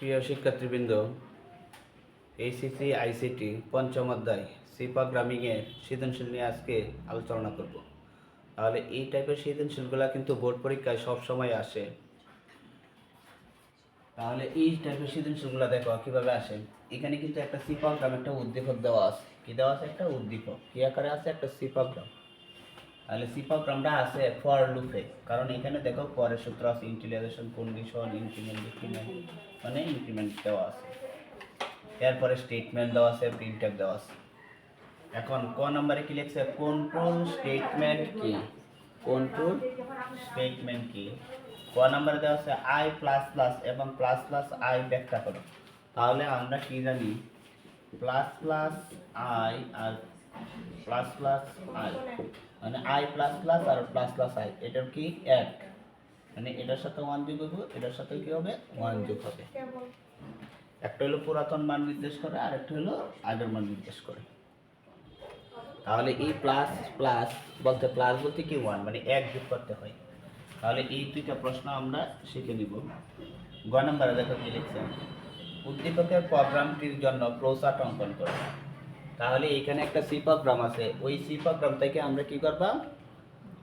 প্রিয় শিক্ষার্থীবৃন্দ এইসিসি আইসিটি পঞ্চম অধ্যায় সি প্রোগ্রামিংয়ের সৃজনশীল নিয়ে আজকে আলোচনা করব। তাহলে এই টাইপের সৃজনশীলগুলো কিন্তু বোর্ড পরীক্ষায় সব সময় আসে। তাহলে এই টাইপের সৃজনশীলগুলো দেখো কীভাবে আসে। এখানে কিন্তু একটা সি প্রোগ্রাম একটা উদ্দীপক দেওয়া আছে। কি দেওয়া আছে? একটা উদ্দীপক। কি আকারে আছে? একটা সি প্রোগ্রাম তাহলে সি প্রোগ্রামটা আছে ফর লুপে কারণ এখানে দেখো পরের সূত্র আছে ইন্টিলিজেশন কন্ডিশন ইনক্রিমেন্ট ডিক্রিমেন্ট মানে ইনক্রিমেন্ট দেওয়া আছে। এরপরে স্টেটমেন্ট দেওয়া আছে প্রিন্টএফ দেওয়া আছে। এখন ক নম্বরে কি লিখছে? কন্ট্রোল স্টেটমেন্ট কি? কন্ট্রোল স্টেটমেন্ট কি? ক নম্বরে দেওয়া আছে আই প্লাস প্লাস এবং প্লাস প্লাস আই ব্যাখ্যা করো। তাহলে আমরা কি জানি? প্লাস প্লাস আই আর প্লাস প্লাস আই মানে আই প্লাস প্লাস আর প্লাস প্লাস আই এটার কি? এক। মানে এটার সাথে ওয়ান যোগ হবে এটার সাথে কি হবে? ওয়ান যোগ হবে। একটা হলো পুরাতন মান নির্দেশ করে আর একটা হলো আগের মান নির্দেশ করে। তাহলে এই প্লাস প্লাস বলতে প্লাস বলতে কি ওয়ান মানে এক যোগ করতে হয়। তাহলে এই দুইটা প্রশ্ন আমরা শিখে নিব। গ নম্বরে দেখো কি লিখছেন উদ্দীপকের প্রোগ্রামটির জন্য প্রসাট অঙ্কন করো। তাহলে এখানে একটা সি প্রোগ্রাম আছে। ওই সি প্রোগ্রাম থেকে আমরা কি করবা?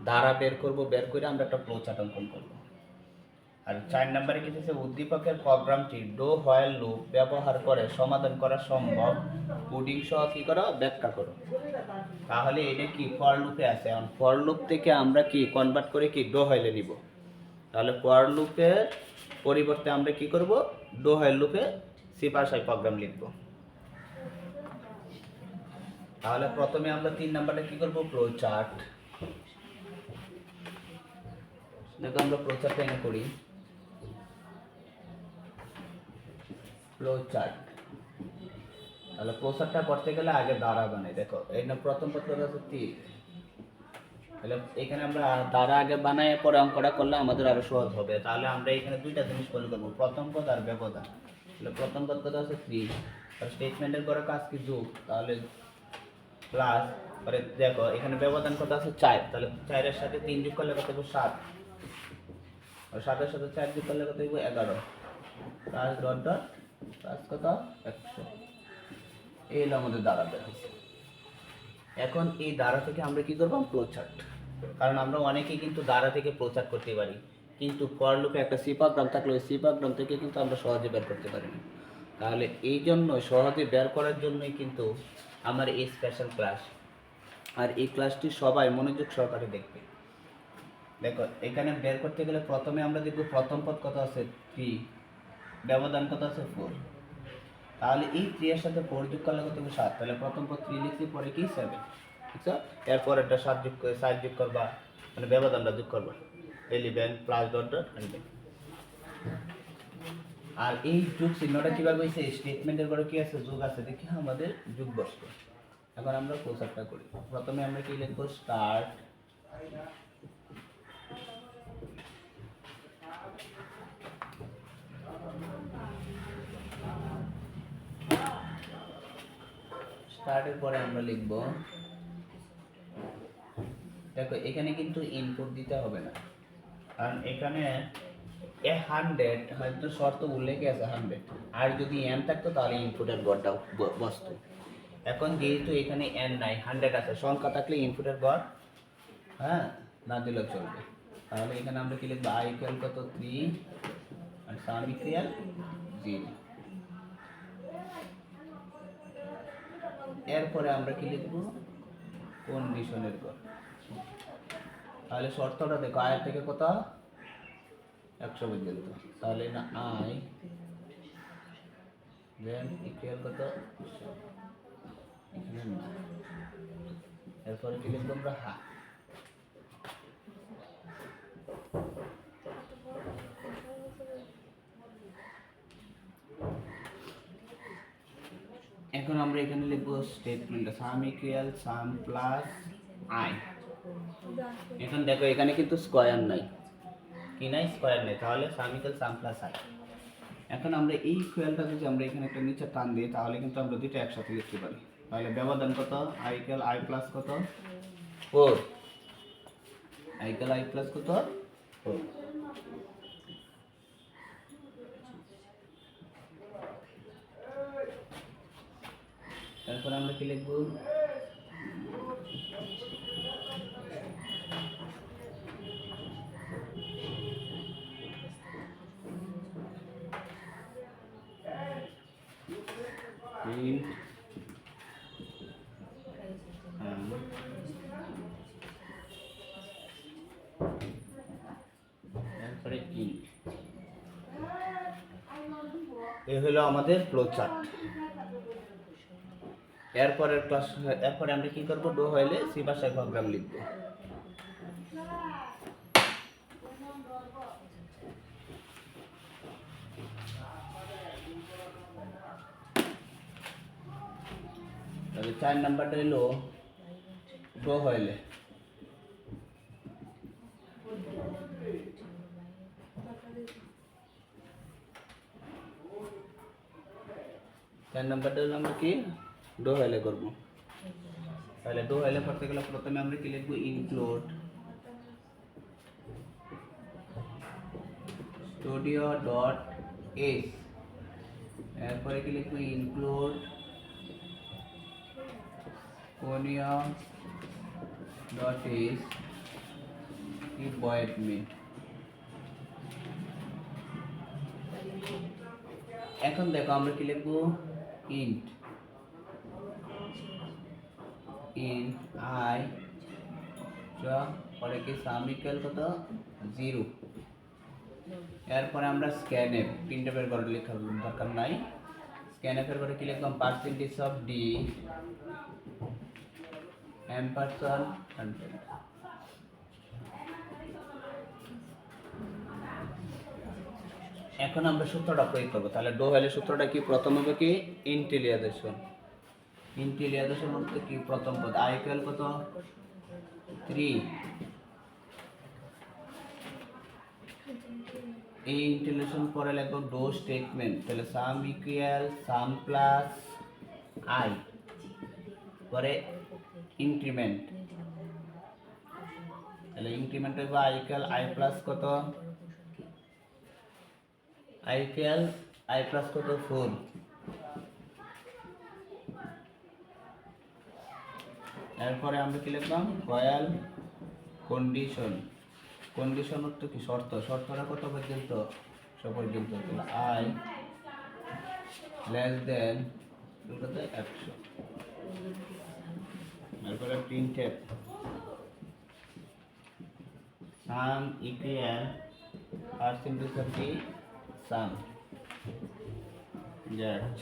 ধারা বের করব, বের করে আমরা একটা ফ্লো অঙ্কন করব। আর চার নম্বরে কি দিয়েছে উদ্দীপকের প্রোগ্রামটি ডো হোয়াইল লুপ ব্যবহার করে সমাধান করা সম্ভব। পুডিং সহ কি করো? ব্যাখ্যা করো। তাহলে এটা কি? ফর লুপে আছে। এখন ফর লুপ থেকে আমরা কি কনভার্ট করে কি ডো হোয়াইলে নিব? তাহলে ফর লুপের পরিবর্তে আমরা কি করব? ডো হোয়াইল লুপে সি ভাষায় প্রোগ্রাম লিখব। তাহলে প্রথমে আমরা তিন নাম্বারটা কি করব? দেখো আমরা ফ্লো এনে করি। ফ্লো তাহলে ফ্লো চার্টটা করতে গেলে আগে দাঁড়া বানাই দেখো। এই প্রথম পত্র আছে তীর তাহলে এখানে আমরা দাঁড়া আগে বানাই পরে অঙ্কটা করলে আমাদের আরও সহজ হবে। তাহলে আমরা এখানে দুইটা জিনিস ফলো করব প্রথম পদ আর ব্যবধান। তাহলে প্রথম পদ কত আছে থ্রি আর স্টেটমেন্টের পরে কাজ কি? যোগ। তাহলে প্লাস পরে দেখো, এখানে ব্যবধান কত আছে? চার। তাহলে চারের সাথে তিন যোগ করলে কত হবে সাত। আর সাতের সাথে চার যোগ করলে কত হবে এগারো। প্লাস ডট ডট প্লাস কত? একশো। এই হলো আমাদের দ্বারা দেখেছি এখন এই দ্বারা থেকে আমরা কি করব? প্রচার্ট কারণ আমরা অনেকেই কিন্তু দ্বারা থেকে প্রচার করতে পারি। কিন্তু ফর লুপে একটা সি প্রোগ্রাম থাকলে ওই সি প্রোগ্রাম থেকে কিন্তু আমরা সহজে বের করতে পারি না। তাহলে এই জন্য সহজে বের করার জন্যই কিন্তু আমার এই স্পেশাল ক্লাস আর এই ক্লাসটি সবাই মনোযোগ সহকারে দেখবে। দেখো, এখানে বের করতে গেলে প্রথমে আমরা দেখব প্রথম পদ কত আছে? থ্রি ব্যবধান কত আছে? ফোর তাহলে এই থ্রি এর সাথে ফোর যোগ করলে কত সাত। তাহলে প্রথম পদ থ্রি লিখছি, পরে কি? সেভেন ঠিক আছে এরপর একটা সাত যোগ করে, সাত যোগ করবা মানে ব্যবধানটা যোগ করবা। Eleven plus dot dot hundred আর এই যোগ চিহ্নটা কীভাবে হয়েছে স্টেটমেন্টের পরে কি আছে? যোগ আছে। দেখি আমাদের যোগ বস্তু এখন আমরা প্রসারটা করি। প্রথমে আমরা কি লিখব? স্টার্ট স্টার্টের পরে আমরা লিখব, দেখো, এখানে কিন্তু ইনপুট দিতে হবে না। কারণ এখানে এ হান্ড্রেড হয়তো শর্ত উল্লেখে আছে হান্ড্রেড আর যদি এন থাকতো, তাহলে ইনপুটের গড়টা বসতো। এখন যেহেতু এখানে এন নাই হান্ড্রেড আছে, সংখ্যা থাকলে ইনপুটের গড় হ্যাঁ না দিলেও চলবে। তাহলে এখানে আমরা কি লিখব? আই ইকুয়াল কত? থ্রি আর সাম ইকুয়াল জিরো এরপরে আমরা কি লিখব? কন্ডিশনের গড়। তাহলে শর্তটা দেখো আয়ের থেকে কত? একশো পর্যন্ত। তাহলে না আই দেন ইকুয়াল কত? এরপরে কি লিখব আমরা? হা। এখন আমরা এখানে লিখব statement sum equal sum plus I এখন দেখো, এখানে কিন্তু স্কোয়ার নাই। কি নাই স্কোয়ার নেই তাহলে sum equal sum plus I এখন আমরা এই ইকুয়ালটা যদি আমরা এখানে একটা নিচে টান দিই তাহলে কিন্তু আমরা দুটো একসাথে লিখতে পারি। তাহলে ব্যবধান কত? আই ইকুয়াল আই প্লাস কত? ফোর আই আই প্লাস কত ফোর তারপর আমরা কি লিখব um, তারপরে int এই হলো আমাদের ফ্লো চার্ট এরপরের ক্লাস এরপরে আমরা কি করব? ডো হইলে সি ভাষায় প্রোগ্রাম লিখব। তবে চার নাম্বারটা হলো ডো হইলে। চার নাম্বারটা হলো আমরা কি? ডো হইলে করব। তাহলে ডো হইলে করতে গেলে প্রথমে আমরা কি লিখব? ইনক্লুড স্টুডিও ডট এস এরপরে কি লিখব? ইনক্লুড এস কি বয়েড মি এখন দেখো আমরা কি লিখব? ইন্ট ইন্ট আই পরে কি সামিক্যাল কত? জিরো এরপরে আমরা স্ক্যানে তিনটে বের করে লেখার দরকার নাই। স্ক্যানএফের পরে কি লিখলাম? Percentage of D M person content এখন আমরা সূত্রটা প্রয়োগ করব। তাহলে ডো ভ্যালি সূত্রটা কি প্রথম হবে কি? ইন্টেলিয়াদেশন ইন্টেলিয়াদেশন বলতে কি প্রথম পদ? আই ইকুয়াল কত? থ্রি এই ইন্টেলিয়েশন পরে লিখব ডো স্টেটমেন্ট তাহলে sum equal sum plus I পরে ইনক্রিমেন্ট তাহলে ইনক্রিমেন্ট হইব আই ইকুয়াল আই প্লাস কত? আই ইকুয়াল আই প্লাস কত? ফোর এরপরে আমরা কি লিখলাম? রয়্যাল কন্ডিশন কন্ডিশন তো কি? শর্ত। শর্তটা কত পর্যন্ত? সব পর্যন্ত। আই লেস দেন একশো। এরপরে printed sum equal percentage of the sum Z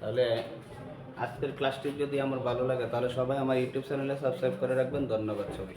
তাহলে আজকের ক্লাসটি যদি আমার ভালো লাগে, তাহলে সবাই আমার ইউটিউব চ্যানেলে সাবস্ক্রাইব করে রাখবেন। ধন্যবাদ সবাই